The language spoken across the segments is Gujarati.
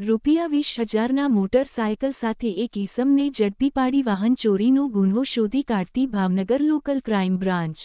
રૂપિયા વીસ હજારના મોટરસાયકલ સાથે એક ઈસમને ઝડપી પાડી વાહન ચોરીનો ગુન્હો શોધી કાઢતી ભાવનગર લોકલ ક્રાઇમ બ્રાન્ચ.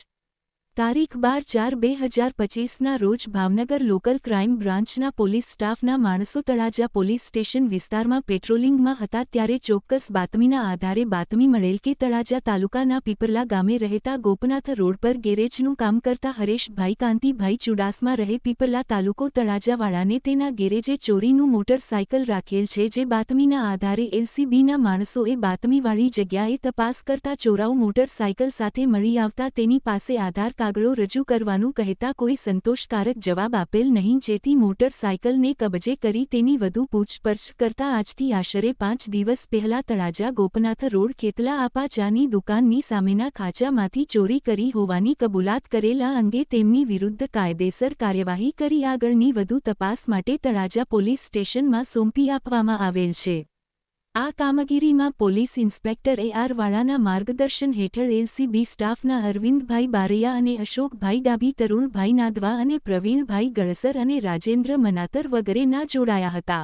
તારીખ બાર ચાર બે હજાર પચીસના રોજ ભાવનગર લોકલ ક્રાઇમ બ્રાન્ચના પોલીસ સ્ટાફના માણસો તળાજા પોલીસ સ્ટેશન વિસ્તારમાં પેટ્રોલિંગમાં હતા ત્યારે ચોક્કસ બાતમીના આધારે બાતમી મળેલ કે તળાજા તાલુકાના પીપરલા ગામે રહેતા ગોપનાથ રોડ પર ગેરેજનું કામ કરતા હરેશભાઈ કાંતિભાઈ ચુડાસમાં રહે પીપરલા તાલુકો તળાજાવાળાને તેના ગેરેજે ચોરીનું મોટરસાયકલ રાખેલ છે જે બાતમીના આધારે એલસીબીના માણસોએ બાતમીવાળી જગ્યાએ તપાસ કરતા ચોરાઉ મોટરસાયકલ સાથે મળી આવતા તેની પાસે આધાર કાગળો રજૂ કરવાનું કહેતા કોઈ સંતોષકારક જવાબ આપેલ નહીં. જેથી મોટરસાયકલને કબજે કરી તેની વધુ પૂછપરછ કરતા આજથી આશરે પાંચ દિવસ પહેલા તળાજા ગોપનાથ રોડ ખેતલા આપા ચાની દુકાનની સામેના ખાચામાંથી ચોરી કરી હોવાની કબૂલાત કરેલા અંગે તેમની વિરુદ્ધ કાયદેસર કાર્યવાહી કરી આગળની વધુ તપાસ માટે તળાજા પોલીસ સ્ટેશનમાં સોંપી આપવામાં આવેલ છે. આ કામગીરીમાં પોલીસ ઇન્સ્પેક્ટર એ આર વાળાના માર્ગદર્શન હેઠળ એલસીબી સ્ટાફના અરવિંદભાઈ બારૈયા અને અશોકભાઈ ડાભી, તરુણભાઈ નાદવા અને પ્રવીણભાઈ ગળસર અને રાજેન્દ્ર મનાતર વગેરેના જોડાયા હતા.